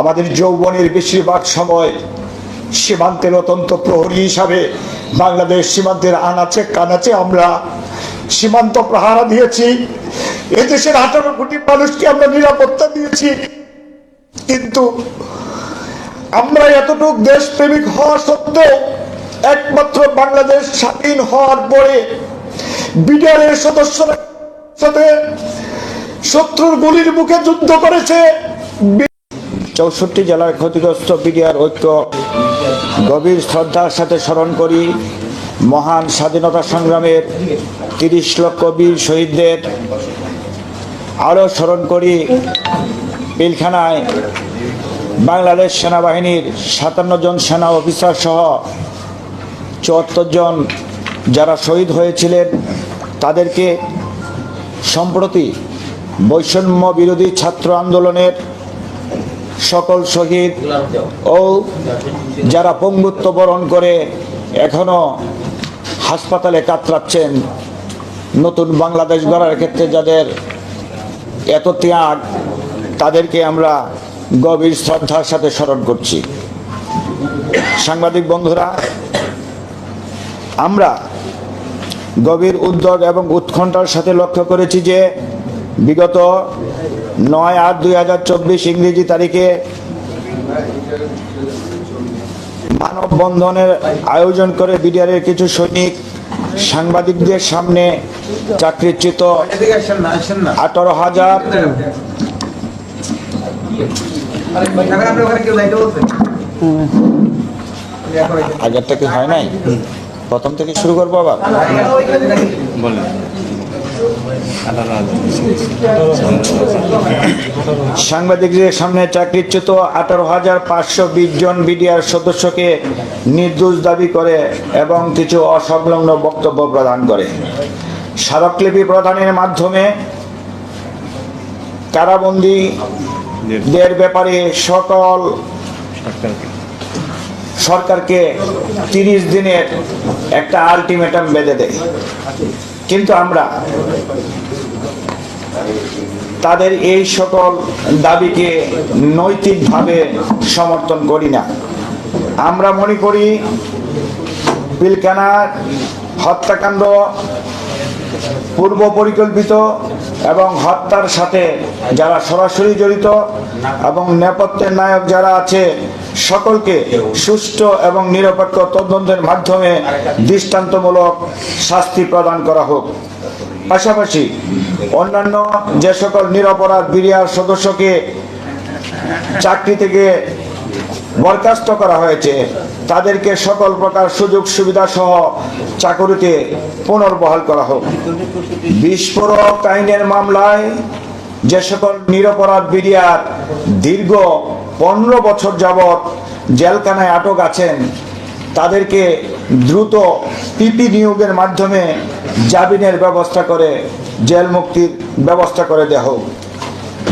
আমাদের যৌবনের বেশিরভাগ সময় সীমান্তের অত্যন্ত প্রহরী হিসাবে বাংলাদেশ সীমান্তের আনাচে কানাচে আমরা সীমান্ত প্রহারা দিয়েছি। এদেশের আঠারো কোটি মানুষকে আমরা নিরাপত্তা দিয়েছি। কিন্তু আমরা এতটুক দেশপ্রেমিক হওয়া সত্ত্বেও একমাত্র বাংলাদেশ স্বাধীন হওয়ার পরে বিডিআরের সদস্যরা সাথে শত্রুর গুলির মুখে যুদ্ধ করেছে। চৌষট্টি জেলার ক্ষতিগ্রস্ত বিডিআর ঐক্য গভীর শ্রদ্ধার সাথে স্মরণ করি, মহান স্বাধীনতা সংগ্রামের তিরিশ লক্ষ বীর শহীদদের। আরও স্মরণ করি, পিলখানায় বাংলাদেশ সেনাবাহিনীর সাতান্ন জন সেনা অফিসার সহ চুয়াত্তর জন যারা শহীদ হয়েছিলেন, তাদেরকে সম্প্রতি বৈষম্য বিরোধী ছাত্র আন্দোলনের সকল শহীদ ও যারা পঙ্গুত্ব বরণ করে এখনও হাসপাতালে কাতরাচ্ছেন, নতুন বাংলাদেশ গড়ার ক্ষেত্রে যাদের এত ত্যাগ, তাদেরকে আমরা গভীর শ্রদ্ধার সাথে স্মরণ করছি। সাংবাদিক বন্ধুরা, আমরা গভীর উদ্যোগ এবং উৎকণ্ঠার সাথে লক্ষ্য করেছি যে বিগত নয় আট দুই হাজার চব্বিশ ইংরেজি তারিখে মানববন্ধনের আয়োজন করে বিডিআরের কিছু সৈনিক সাংবাদিকদের সামনে চাকরিচ্যুত আঠারো হাজার আগের থেকে হয় নাই? প্রথম থেকে শুরু করব আবার? সাংবাদিকদের সামনে চাকরিচ্যুত আঠারো হাজার পাঁচশো বিশ জন বিডিআর সদস্যকে নির্দোষ দাবি করে এবং কিছু অসংলগ্ন বক্তব্য প্রদান করে। স্মারকলিপি প্রদানের মাধ্যমে কারাবন্দীদের ব্যাপারে সকল সরকারকে তিরিশ দিনের একটা আলটিমেটাম বেঁধে দেয়। কিন্তু আমরা তাদের এই সকল দাবিকে নৈতিকভাবে সমর্থন করি না। আমরা মনে করি পিলকানার হত্যাকাণ্ড পূর্ব পরিকল্পিত এবং হত্যার সাথে যারা সরাসরি জড়িত এবং নেপথ্যের নায়ক যারা আছে সকলকে সুষ্ঠু এবং নিরপেক্ষ তদন্তের মাধ্যমে দৃষ্টান্তমূলক শাস্তি প্রদান করা হোক। পাশাপাশি অন্যান্য যে সকল নিরপরাধ বিরিয়ার সদস্যকে চাকরি থেকে বরখাস্ত করা হয়েছে, তাদেরকে সকল প্রকার সুযোগ সুবিধা সহ চাকরিতে পুনর্বহাল করা হোক। বিস্ফোরক আইনের মামলায় যে সকল নিরপরাধ বিরিয়ার দীর্ঘ পনেরো বছর যাবৎ জেলখানায় আটক আছেন। তাদেরকে দ্রুত পিপি নিয়োগের মাধ্যমে জামিনের ব্যবস্থা করে, জেল মুক্তির ব্যবস্থা করে দেওয়া হোক।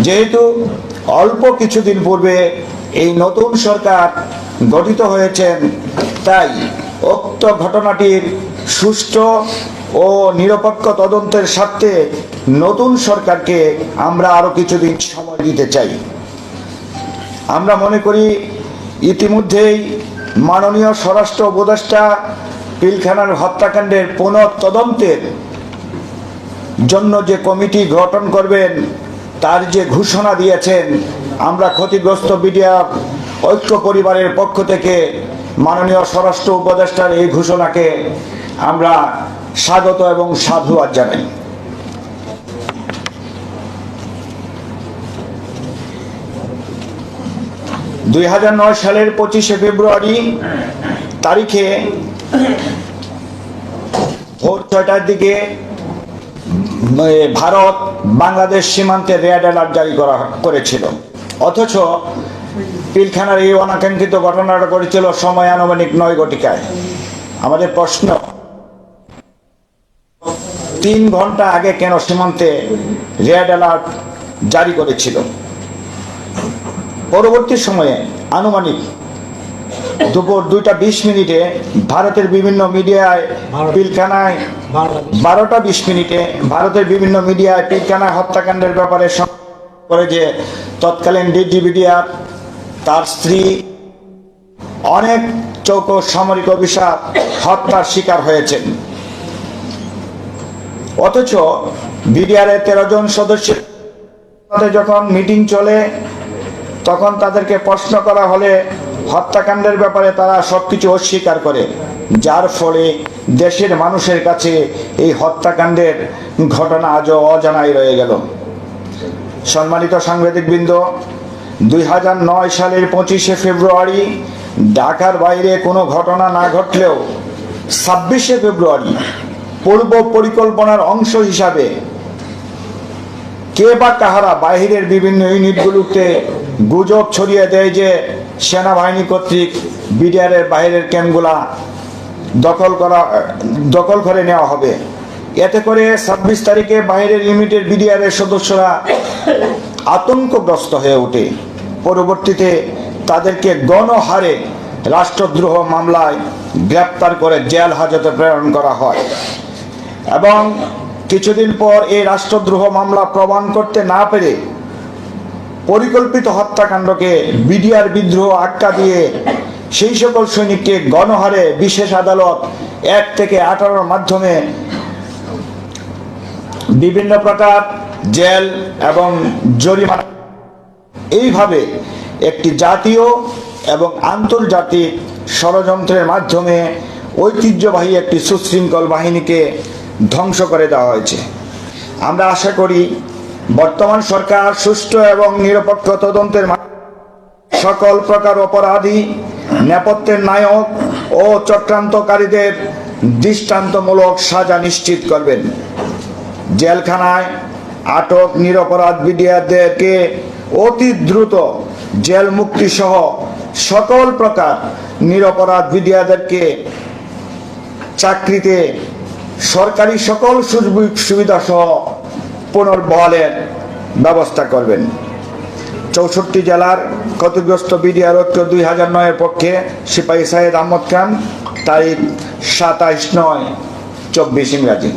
যেহেতু অল্প কিছুদিন পূর্বে এই নতুন সরকার গঠিত হয়েছেন, তাই উক্ত ঘটনাটির সুষ্ঠু ও নিরপেক্ষ তদন্তের স্বার্থে নতুন সরকারকে আমরা আরও কিছুদিন সময় দিতে চাই। আমরা মনে করি ইতিমধ্যেই মাননীয় স্বরাষ্ট্র উপদেষ্টা পিলখানার হত্যাকাণ্ডের পুনঃ তদন্তের জন্য যে কমিটি গঠন করবেন, তার যে ঘোষণা দিয়েছেন, আমরা ক্ষতিগ্রস্ত বিডিয়া ঐক্য পরিবারের পক্ষ থেকে মাননীয় স্বরাষ্ট্র উপদেষ্টার এই ঘোষণাকে আমরা স্বাগত এবং সাধুবাদ জানাই। দুই হাজার নয় সালের পঁচিশে ফেব্রুয়ারি তারিখে ভোর ছয়টার দিকে ভারত বাংলাদেশ সীমান্তে রেড অ্যালার্ট জারি করা করেছিল। অথচ পিলখানার এই অনাকাঙ্ক্ষিত ঘটনাটা করেছিল সময় আনুমানিক নয় ঘটিকায়। আমাদের প্রশ্ন, তিন ঘণ্টা আগে কেন সীমান্তে রেড অ্যালার্ট জারি করেছিল? পরবর্তী সময়ে আনুমানিক দুপুর দুইটা বিশ মিনিটে ভারতের বিভিন্ন মিডিয়ায় পিলখানায় বারোটা বিশ মিনিটে ভারতের বিভিন্ন মিডিয়ায় পিলখানায় হত্যাকাণ্ডের ব্যাপারে করে যে তৎকালীন ডিজি মিডিয়ার তার স্ত্রী অনেক চৌকো সামরিক অভিশাপ হত্যার শিকার হয়েছেন অথচ বিডিআরের তেরো জন সদস্যের যখন মিটিং চলে তখন তাদেরকে প্রশ্ন করা হলে হত্যাকাণ্ডের ব্যাপারে তারা সবকিছু অস্বীকার করে। যার ফলে দেশের মানুষের কাছে এই হত্যাকাণ্ডের ঘটনা আজও অজানাই রয়ে গেল। সম্মানিত সাংবাদিকবৃন্দ, দুই হাজার নয় সালের পঁচিশে ফেব্রুয়ারি ঢাকার বাইরে কোনো ঘটনা না ঘটলেও ছাব্বিশে ফেব্রুয়ারি পূর্ব পরিকল্পনার অংশ হিসাবে কে বা কাহারা বাহিরের বিভিন্ন ইউনিটগুলোতে গুজব ছড়িয়ে দেয় যে সেনাবাহিনী কর্তৃক বিডিআরের বাইরের ক্যাম্পগুলা দখল করা, দখল করে নেওয়া হবে। এতে করে ছাব্বিশ তারিখে বাইরের ইউনিটের বিডিআরের সদস্যরা আতঙ্কগ্রস্ত হয়ে ওঠে। পরবর্তীতে তাদেরকে গণহারে রাষ্ট্রদ্রোহ মামলায় গ্রেপ্তার করে জেল হাজতে প্রেরণ করা হয়। এবং কিছুদিন পর এই রাষ্ট্রদ্রোহ মামলা প্রমাণ করতে না পেরে পরিকল্পিত হত্যাকাণ্ডকে বিডিআর বিদ্রোহ আটকা দিয়ে সেই সকল সৈনিককে গণহারে বিশেষ আদালত এক থেকে আঠারোর মাধ্যমে বিভিন্ন প্রকার জেল এবং জরিমানা এইভাবে একটি জাতীয় এবং আন্তর্জাতিক ষড়যন্ত্রের মাধ্যমে ঐতিহ্যবাহী একটি সুশৃঙ্খল বাহিনীকে ধ্বংস করে দেওয়া হয়েছে। আমরা আশা করি বর্তমান সরকার সুষ্ঠু এবং নিরপেক্ষ তদন্তের সকল প্রকার অপরাধী, নেপথ্যের নায়ক ও চক্রান্তকারীদের দৃষ্টান্তমূলক সাজা নিশ্চিত করবেন। জেলখানায় আটক নিরপরাধ বিডিআরদেরকে অতি দ্রুত জেল মুক্তি সহ সকল প্রকার নিরপরাধ বিডিআরদেরকে চাকরিতে সরকারি সকল সুযোগ সুবিধা সহ পুনর্বহালের ব্যবস্থা করবেন। চৌষট্টি জেলার ক্ষতিগ্রস্ত বিডিআর ঐক্য দুই হাজার নয়ের পক্ষে সিপাহী সাহেদ আহমদ খান তারিখ সাতাইশ নয় চব্বিশ ইংরাজি।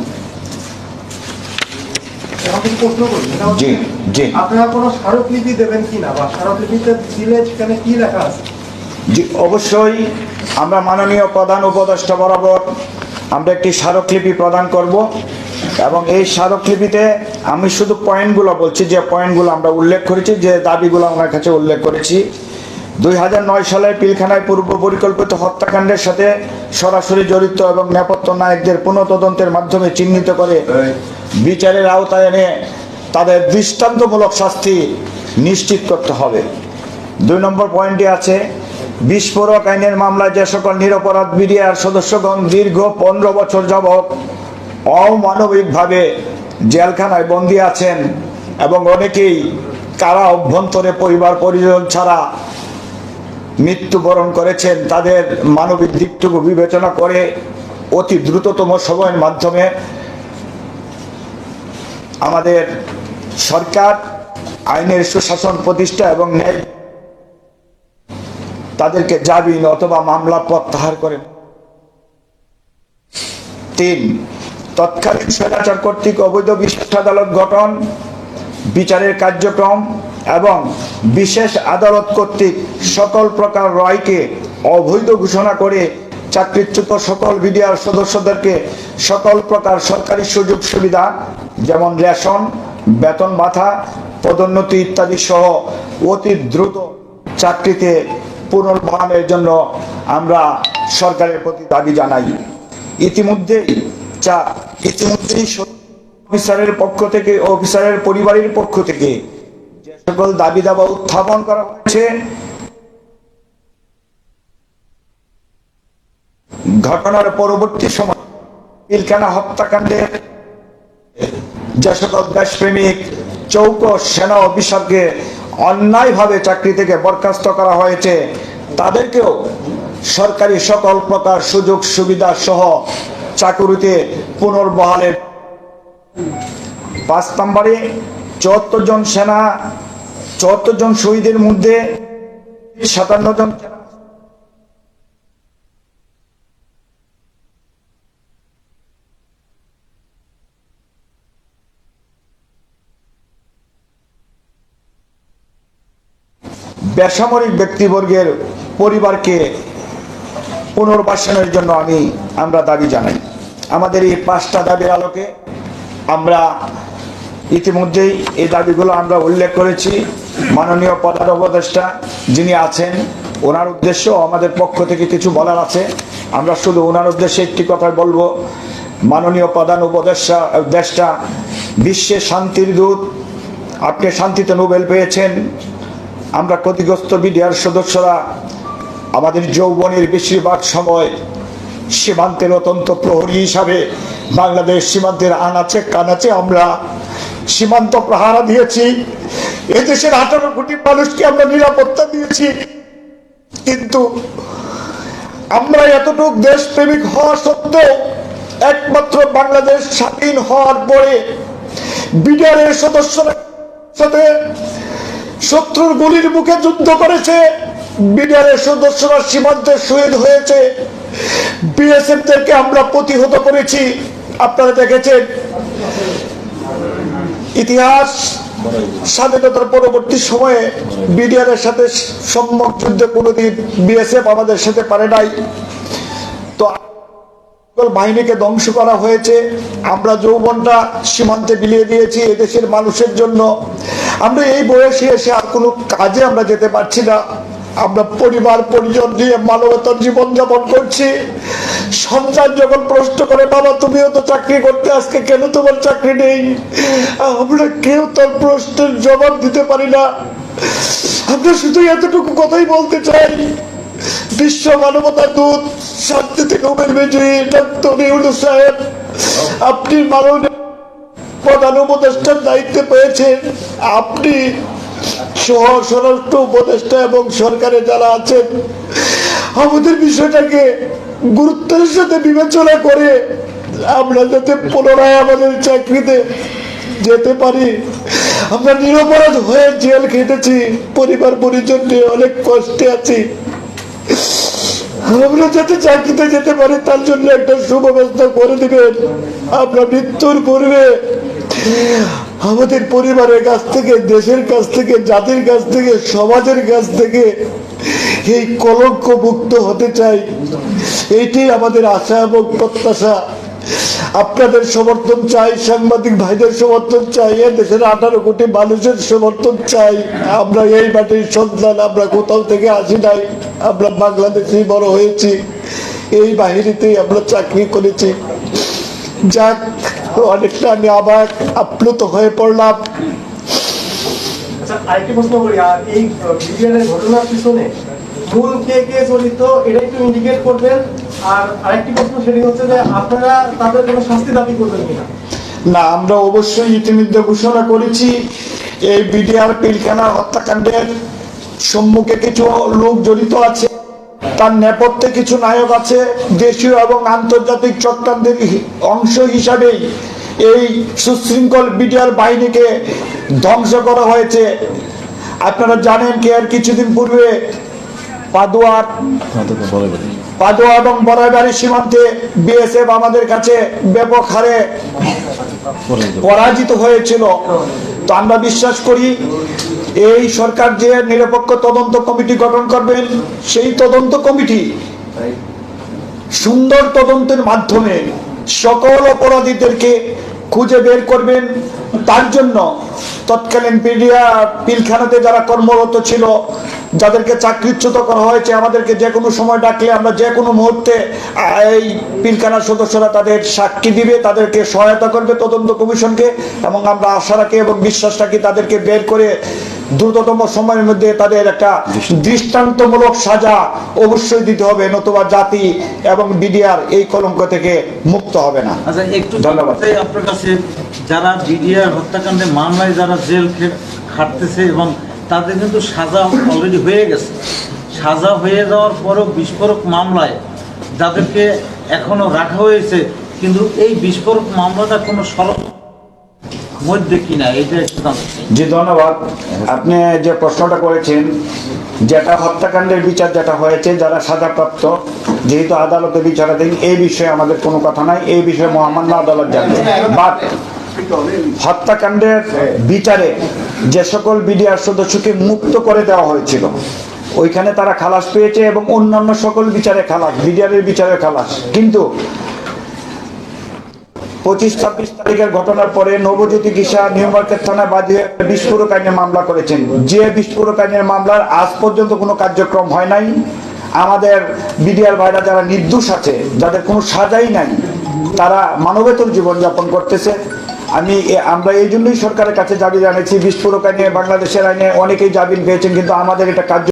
জি জি। আপনারা কোনো স্মারকলিপি দেবেন কিনা বা স্মারকলিপিতে দিলে সেখানে কি লেখা আছে? জি অবশ্যই আমরা মাননীয় প্রধান উপদেষ্টা বরাবর আমরা একটি স্মারকলিপি প্রদান করব এবং এই স্মারকলিপিতে আমি শুধু পয়েন্টগুলো বলছি, যে পয়েন্টগুলো আমরা উল্লেখ করেছি, যে দাবিগুলো আমার কাছে উল্লেখ করেছি। দুই হাজার নয় সালে পিলখানায় পূর্ব পরিকল্পিত হত্যাকাণ্ডের সাথে সরাসরি জড়িত এবং নেপথ্য নায়কদের পুনঃতদন্তের মাধ্যমে চিহ্নিত করে বিচারের আওতায় এনে তাদের দৃষ্টান্তমূলক শাস্তি নিশ্চিত করতে হবে। দুই নম্বর পয়েন্টে আছে বিস্ফোরক আইনের মামলায় যে সকল নিরপরাধ বিডিআর সদস্যগণ দীর্ঘ পনেরো বছর যাবৎ অমানবিকভাবে জেলখানায় বন্দী আছেন এবং অনেকেই কারা অভ্যন্তরে পরিবার পরিজন ছাড়া মৃত্যুবরণ করেছেন, তাদের মানবিক দিকটুকু বিবেচনা করে অতি দ্রুততম সময়ের মাধ্যমে আমাদের সরকার, আইনের সুশাসন প্রতিষ্ঠা এবং ন্যায় তাদেরকে জামিন অথবা মামলা প্রত্যাহার করে তিন, তৎকালীন স্বৈরাচার কর্তৃক অবৈধ বিশেষ আদালত গঠন, বিচারের কার্যক্রম এবং বিশেষ আদালত কর্তৃক সকল প্রকার রায়কে অবৈধ ঘোষণা করে চাকরিচ্যুত সকল বিডিআর সদস্যদেরকে সকল প্রকার সরকারি সুযোগ সুবিধা, যেমন রেশন, বেতন ভাতা, পদোন্নতি ইত্যাদি সহ অতি দ্রুত চাকরিতে পুনর্বহানের জন্য আমরা সরকারের প্রতি দাবি জানাই। ইতিমধ্যেই চা ইতিমধ্যেই অফিসারের পক্ষ থেকে, অফিসারের পরিবারের পক্ষ থেকে যে সকল দাবি দাবা উত্থাপন করা হয়েছে, ঘটনার পরবর্তী সময় পিলখানা হত্যাকাণ্ডের যে সকল দেশপ্রেমিক চৌকো সেনা অফিসারকে অন্যায়ভাবে চাকরি থেকে বরখাস্ত করা হয়েছে। তাদেরকেও সরকারি সকল প্রকার সুযোগ সুবিধা সহ চাকুরিতে পুনর্বহালের পাঁচ নম্বরে চুয়াত্তর জন সেনা, চুয়াত্তর জন শহীদের মধ্যে সাতান্ন জন সেনা বেসামরিক ব্যক্তিবর্গের পরিবারকে পুনর্বাসনের জন্য আমি, আমরা দাবি জানাই। আমাদের এই পাঁচটা দাবির আলোকে আমরা ইতিমধ্যেই এই দাবিগুলো আমরা উল্লেখ করেছি। মাননীয় প্রধান উপদেষ্টা যিনি আছেন, ওনার উদ্দেশ্য আমাদের পক্ষ থেকে কিছু বলার আছে। আমরা শুধু ওনার উদ্দেশ্যে একটি কথা বলব। মাননীয় প্রধান উপদেষ্টা, দেশটা বিশ্বের শান্তির দূত। আপনি শান্তিতে নোবেল পেয়েছেন। আমরা ক্ষতিগ্রস্ত বিডিআর সদস্যরা আমাদের যৌবনের বেশিরভাগ সময় সীমান্তের অত্যন্ত প্রহরী হিসাবে বাংলাদেশ সীমান্তের আনাচে কানাচে আমরা সীমান্ত প্রহারা দিয়েছি। এদেশের আঠারো কোটি মানুষকে আমরা নিরাপত্তা দিয়েছি। কিন্তু আমরা এতটুক দেশপ্রেমিক হওয়া সত্ত্বেও একমাত্র বাংলাদেশ স্বাধীন হওয়ার পরে বিডিআরের সদস্যরা সাথে শত্রুর গুলির মুখে যুদ্ধ করেছে। বিডিআরের সদস্যরা সীমান্তে শহীদ হয়েছে। বিএসএফ থেকে আমরা প্রতিহত করেছি। আপনারা দেখেছেন, ইতিহাস স্বাধীনতার পরবর্তী সময়ে বিডিআরের সাথে সম্মুখ যুদ্ধে কোনোদিন বিএসএফ আমাদের সাথে পারে নাই। তো বাহিনীকে ধ্বংস করা হয়েছে। আমরা যৌবনটা সীমান্তে বিলিয়ে দিয়েছি এদেশের মানুষের জন্য। আমরা এই বয়সে এসে আর কোনো কাজে আমরা যেতে পারছি না। আমরা পরিবার, পরিজন নিয়ে মানবতার জীবন যাপন করছি। সন্তান যখন প্রশ্ন করে, বাবা, তুমিও তো চাকরি করতে, আজকে কেন তোমার চাকরি নেই? আমরা কেউ তার প্রশ্নের জবাব দিতে পারি না। আমরা শুধু এতটুকু কথাই বলতে চাই বিশ্ব মানবতা দূত শান্তিতে নোবেল বিজয়ী ডক্টর ইউনুস সাহেব, আপনি মাননীয় প্রধান উপদেষ্টার দায়িত্বে পেয়েছেন আপনি সহ স্বরাষ্ট্র উপদেষ্টা এবং সরকারে যারা আছেন, আমাদের বিষয়টাকে গুরুত্বের সাথে বিবেচনা করে আমরা যাতে পুনরায় আমাদের চাকরিতে যেতে পারি। আমরা নিরপরাধ হয়ে জেল খেটেছি, পরিবার পরিজন নিয়ে অনেক কষ্টে আছি। আমরা যাতে চাকরিতে যেতে পারি, তার জন্য একটা সুব্যবস্থা করে দিবেন। আমরা মৃত্যুর পূর্বে আমাদের পরিবারের কাছ থেকে, দেশের কাছ থেকে, জাতির কাছ থেকে, সমাজের কাছ থেকে এই কলঙ্ক মুক্ত হতে চাই। এইটাই আমাদের আশা এবং প্রত্যাশা। আপনাদের সমর্থন চাই, সাংবাদিক ভাইদের সমর্থন চাই, এ দেশের আঠারো কোটি মানুষের সমর্থন চাই। আমরা এই মাটির সন্তান, আমরা কোথাও থেকে আসি নাই। আমরা বাংলাদেশেই বড় হয়েছি এই বাহিনীতেই আমরা চাকরি করেছি। যাক অনেকটা আমি আবার আপ্লুত হয়ে পড়লাম। আচ্ছা আরেকটি প্রশ্ন করি আর এই বিরিয়ানের ঘটনার পিছনে মূল কে কে জড়িত এটা একটু ইন্ডিকেট করবেন। আর আরেকটি প্রশ্ন সেটি হচ্ছে যে আপনারা তাদের কোনো শাস্তি দাবি করবেন কিনা? না আমরা অবশ্যই ইতিমধ্যে ঘোষণা করেছি এই বিডিআর পিলখানা হত্যাকাণ্ডের সম্মুখে কিছু লোক জড়িত আছে। তার নেপথ্যে কিছু নায়ক আছে। দেশীয় এবং আন্তর্জাতিক চক্রান্তের অংশ হিসাবেই এই সুশৃঙ্খল বিডিআর বাহিনীকে ধ্বংস করা হয়েছে। আপনারা জানেন কি আর কিছুদিন পূর্বে পাদুয়ার পাদুয়া এবং বড়াইবাড়ি সীমান্তে বিএসএফ আমাদের কাছে ব্যাপক হারে পরাজিত হয়েছিল। তো আমরা বিশ্বাস করি এই সরকার যে নিরপেক্ষ তদন্ত কমিটি গঠন করবেন সেই তদন্ত কমিটি সুন্দর তদন্তের মাধ্যমে সকল অপরাধীদেরকে খুঁজে বের করবেন। তার জন্য তৎকালীন পিডিয়া পিলখানাতে যারা কর্মরত ছিল যাদেরকে চাকরিচ্যুত করা হয়েছে আমাদেরকে যে কোনো সময় ডাকলে আমরা যে কোনো মুহূর্তে এই পিলখানার সদস্যরা তাদের সাক্ষী দিবে তাদেরকে সহায়তা করবে তদন্ত কমিশনকে এবং আমরা আশা রাখি এবং বিশ্বাস রাখি তাদেরকে বের করে দ্রুততম সময়ের মধ্যে তাদের একটা দৃষ্টান্তমূলক সাজা অবশ্যই দিতে হবে নতুবা জাতি এবং বিডিআর এই কলঙ্ক থেকে মুক্ত হবে না আচ্ছা একটু ধন্যবাদ। আপনার কাছে যারা বিডিআর হত্যাকাণ্ডে মামলায় যারা জেল খাটতেছে এবং তাদের কিন্তু সাজা অলরেডি হয়ে গেছে। সাজা হয়ে যাওয়ার পরও বিস্ফোরক মামলায় যাদেরকে এখনও রাখা হয়েছে, কিন্তু এই বিস্ফোরক মামলাটা কোনো সরল মধ্যে কিনা এটা জি, ধন্যবাদ। আপনি যে প্রশ্নটা করেছেন, যেটা হত্যাকাণ্ডের বিচার যেটা হয়েছে, যারা সাজাপ্রাপ্ত, যেহেতু আদালতে বিচারাধীন, এই বিষয়ে আমাদের কোনো কথা নাই, এই বিষয়ে মহামান্য আদালত জানবে। বাট হত্যাকাণ্ডের বিচারে যে সকল বিডিআর সদস্যকে মুক্ত করে দেওয়া হয়েছিল, ওইখানে তারা খালাস পেয়েছে এবং অন্যান্য সকল বিচারে খালাস, বিডিআরের বিচারে খালাস। কিন্তু পঁচিশ ছাব্বিশ তারিখের ঘটনার পরে নবজ্যোতি কিসা নিউ মার্কেট থানায় বাদী হয়ে বিস্ফোরক আইনে মামলা করেছেন। যে বিস্ফোরক আইনের মামলার আজ পর্যন্ত কোনো কার্যক্রম হয় নাই। আমাদের বিডিআর ভাইরা যারা নির্দোষ আছে, যাদের কোনো সাজাই নাই, তারা মানবেতর জীবনযাপন করতেছে। আমি আমরা এই জন্যই সরকারের কাছে দাবি জানাচ্ছি বিস্ফোরক আইনে, বাংলাদেশের আইনে অনেকেই জামিন পেয়েছেন, কিন্তু আমাদের এটা কার্য